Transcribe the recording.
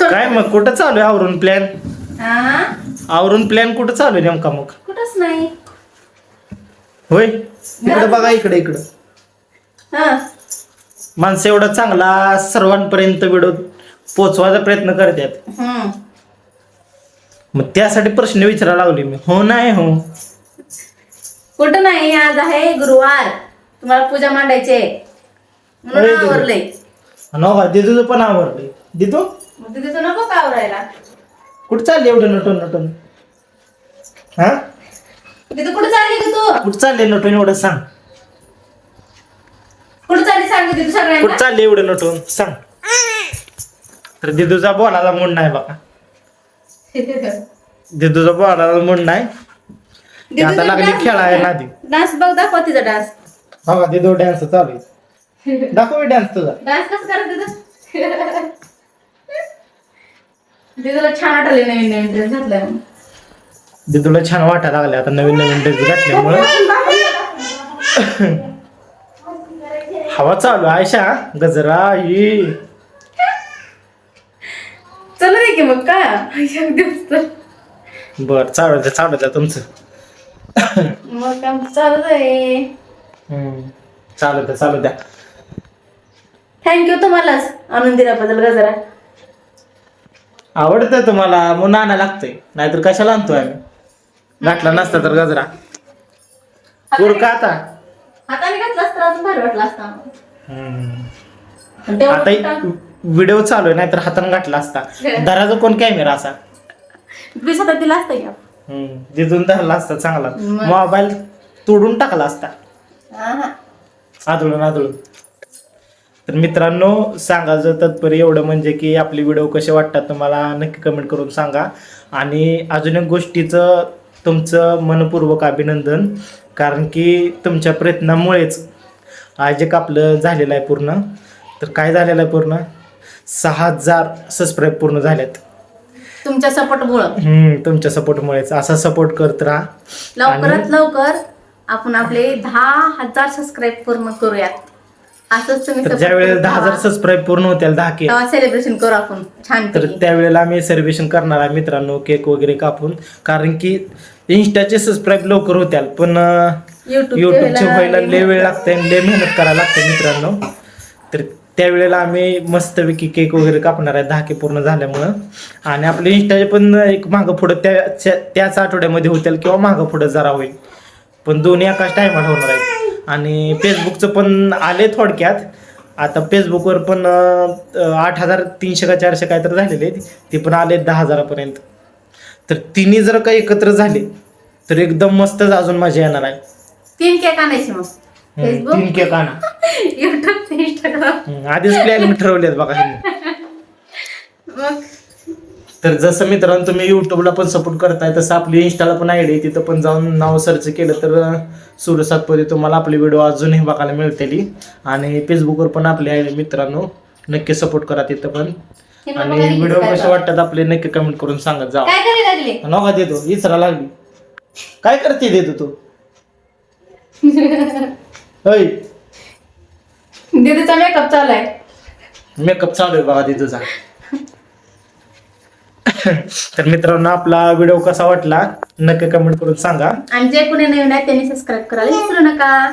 काय मग कुठं चालू आहे आवरून प्लॅन हा? आवरून प्लॅन कुठं चालू आहे नेमका मग? कुठंच नाही. होय? इकडं बघा इकडे इकडं. हा. माणसं एवढा चांगला सर्वांपर्यंत व्हिडिओ पोचवायचा प्रयत्न करतात. हम्म. मग त्यासाठी प्रश्न विचारायला लागले मी. हो नाही हो. कुठं नाही आज आहे गुरुवार. तुम्हाला पूजा मांडायची आहे. म्हणून. आवरलंय. नो का दिदूचं पण आवडले दिदू? मग तिथे नको का आवरायला. कुठं चालले एवढं नटून नटून? हा? तिथे कुठं चालली का तू? कुठं चालले नटून एवढं सांग. कुठं चालली सांग तिथे कुठं सगळ्यांना चालले एवढं नटून? सांग. तर दिदूचा बोलायला मूड नाही बघा. दिदूचा बोलायला मूड नाही. ती आता लागली खेळायला नादी डान्स बघ दाखव तिचा डान्स. बघा दिदू डॅन्स चालू आहे. दाखव डॅन्स तुझा. डान्स कसं करत तिथं तिथं छान वाटले नवीन नवीन ड्रेस घातलाय म्हणून. दिदूला छान वाटायला लागले आता नवीन नवीन ड्रेस घातल्यामुळं. हवा चालू आयशा. गजरा ही चला रे की मग काय एक दिवस तर बर चालू द्या चालू द्या तुमचं. मग काम चालत आहे हम्म. चालू द्या चालू द्या. थँक्यू तुम्हालाच आणून दिल्याबद्दल गजरा. आवडतं तुम्हाला म्हणून आणा लागतंय. नाहीतर कशाला आणतोय आम्ही? घातला नसता तर गजरा. का आता. हाताने घातला असता अजून भारी वाटला असता हम्म. पण तेवढं आता कुठं? व्हिडिओ चालू आहे नाहीतर हातानं घातला असता. दराचा कोण कॅमेरा असा? वीस हातात दिला असता की? हम्म. तिथून धरला असता चांगला. मग. मोबाईल तोडून टाकला असता. आदळून आदळून. तर मित्रांनो सांगायचं तात्पर्य एवढं म्हणजे की आपले व्हिडिओ कसे वाटतात तुम्हाला नक्की कमेंट करून सांगा. आणि अजून एक गोष्टीचं तुमचं मनपूर्वक अभिनंदन कारण की तुमच्या प्रयत्नामुळेच आज एक आपलं झालेलं आहे पूर्ण. तर काय झालेलं आहे पूर्ण? सहा हजार सबस्क्राईब पूर्ण झाल्यात तुमच्या सपोर्ट मुळे हम्म, तुमच्या सपोर्टमुळेच. असा सपोर्ट करत राहा. लवकरात लवकर आपण आपले दहा हजार सबस्क्राईब पूर्ण करूयात. असंच तुम्ही तर support ज्या वेळेला करत. दहा हजार. सबस्क्राईब पूर्ण होतील दहा के. सेलिब्रेशन करू आपण छान तर त्यावेळेला आम्ही सेलिब्रेशन करणार आहे मित्रांनो केक वगैरे कापून. कारण की इंस्टाचे सबस्क्राईब लवकर होत्याल पण युट्यूब युट्यूबचे व्हायला लय वेळ लागते आणि लय मेहनत करायला लागते मित्रांनो. तर त्यावेळेला आम्ही मस्तपैकी केक वगैरे कापणार आहे दहा के पूर्ण झाल्यामुळं. आणि आपले इंस्टाचे पण एक मागं पुढं त्या त्याच आठवड्यामध्ये होतील किंवा मागं पुढं जरा होईल. पण दोन्ही एकाच टायमाला होणार आहेत. आणि फेसबुकचं पण आले थोडक्यात. आता फेसबुकवर पण आठ हजार तीनशे का चारशे काय तर झालेले ते पण आले दहा हजारापर्यंत. तर तिन्ही जर का एकत्र झाले तर एकदम मस्तच अजून मजा येणार आहे. तीन केक आणायचे मग. फेसबुक तीन केक आणा. युट्यूब इंस्टाग्राम आधीच प्लॅन ठरवलेत बघा. मग तर जसं मित्रांनो तुम्ही युट्यूबला पण सपोर्ट करताय तसं आपली इंस्टाला पण आयडी आहे तिथं पण जाऊन नाव सर्च केलं तर सूर्य सातपुते तुम्हाला आपले व्हिडिओ अजूनही बघायला मिळतील. आणि फेसबुकवर पण आपली आयडी मित्रांनो नक्की सपोर्ट करा तिथं पण. आणि व्हिडिओ कसे वाटतात आपले नक्की कमेंट करून सांगत जा. नका देतो इसरा लागली. काय करते देतो तू मेकअप चालू आहे. मेकअप चालू आहे बघा तिथूचा तर मित्रांनो आपला व्हिडिओ कसा वाटला? नक्की कमेंट करून सांगा. आणि जे कोणी नवीन आहे त्यांनी सबस्क्राईब करायला विसरू नका.